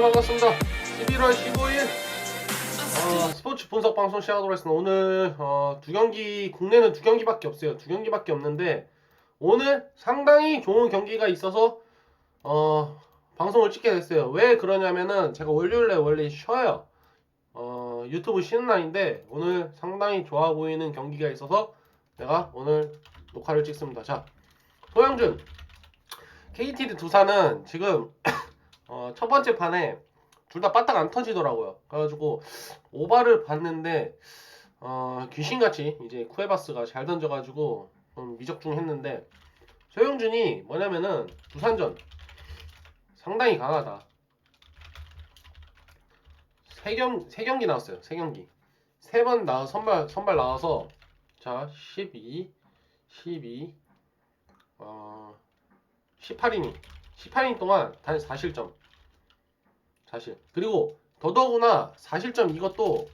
반갑습니다. 11월 15일 어, 스포츠 분석 방송 시작하도록 하겠습니다. 오늘 어, 두 경기 국내는 두 경기밖에 없어요. 두 경기밖에 없는데 오늘 상당히 좋은 경기가 있어서 어, 방송을 찍게 됐어요. 왜 그러냐면은 제가 월요일에 원래 쉬어요. 어, 유튜브 쉬는 날인데 오늘 상당히 좋아 보이는 경기가 있어서 내가 오늘 녹화를 찍습니다. 자, 소영준 KT 대 두산은 지금 어, 첫 번째 판에 둘 다 빠딱 안 터지더라고요. 그래가지고 오바를 봤는데 어, 귀신같이 이제 쿠에바스가 잘 던져가지고 좀 미적중했는데 소영준이 뭐냐면은 두산전 상당히 강하다. 세 경, 세 경기 나왔어요. 세 경기. 세 번 나, 선발, 선발 나와서, 자, 12, 12, 어, 18이닝. 18이닝 동안 단 4실점. 4실. 그리고 더더구나 4실점 이것도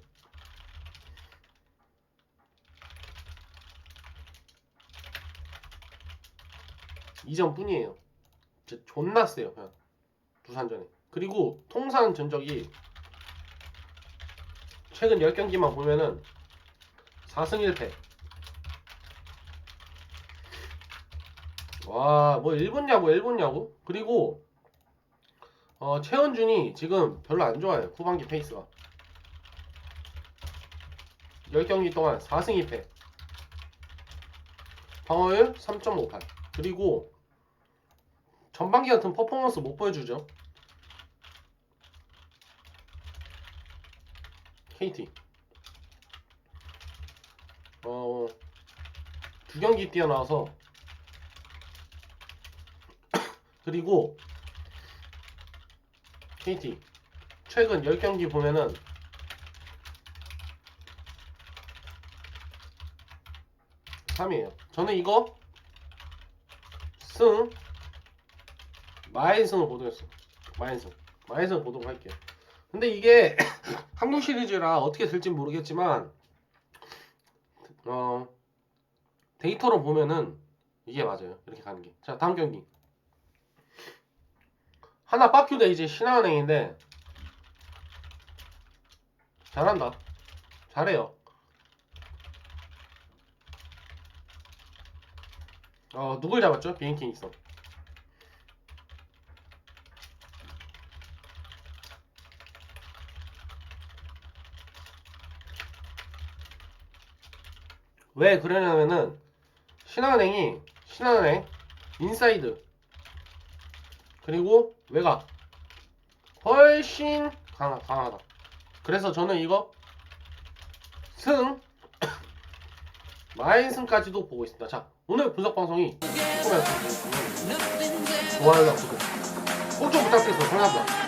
이점 뿐이에요. 진짜 존나 세요. 그냥 두산전에. 그리고 통산 전적이 최근 10경기만 보면은 4승 1패. 와, 뭐 일본 야구, 일본 야구. 그리고 어, 최원준이 지금 별로 안 좋아요. 후반기 페이스가. 10경기 동안 4승 2패. 방어율 3.58. 그리고 전반기 같은 퍼포먼스 못 보여주죠. KT. 어, 두 경기 뛰어나와서 그리고 KT 최근 10경기 보면은 삼이에요 저는 이거 승 마인승을 보도록 했어. 마인승. 마인승 보도록 할게요. 근데 이게 한국 시리즈라 어떻게 될지 모르겠지만 어 데이터로 보면은 이게 맞아요. 이렇게 가는 게. 자, 다음 경기. 하나 빠큐 대 이제 신한은행인데 잘한다. 잘해요. 어, 누굴 잡았죠? 비행킹 있어. 왜 그러냐면은 신한은행이 신한은행 인사이드 그리고 외곽 훨씬 강하, 강하다. 그래서 저는 이거 승 마인승까지도 보고 있습니다. 자 오늘 분석 방송이 조금이었습니다. 좋아요와 구독 꼭좀 부탁드리겠습니다. 감사합니다.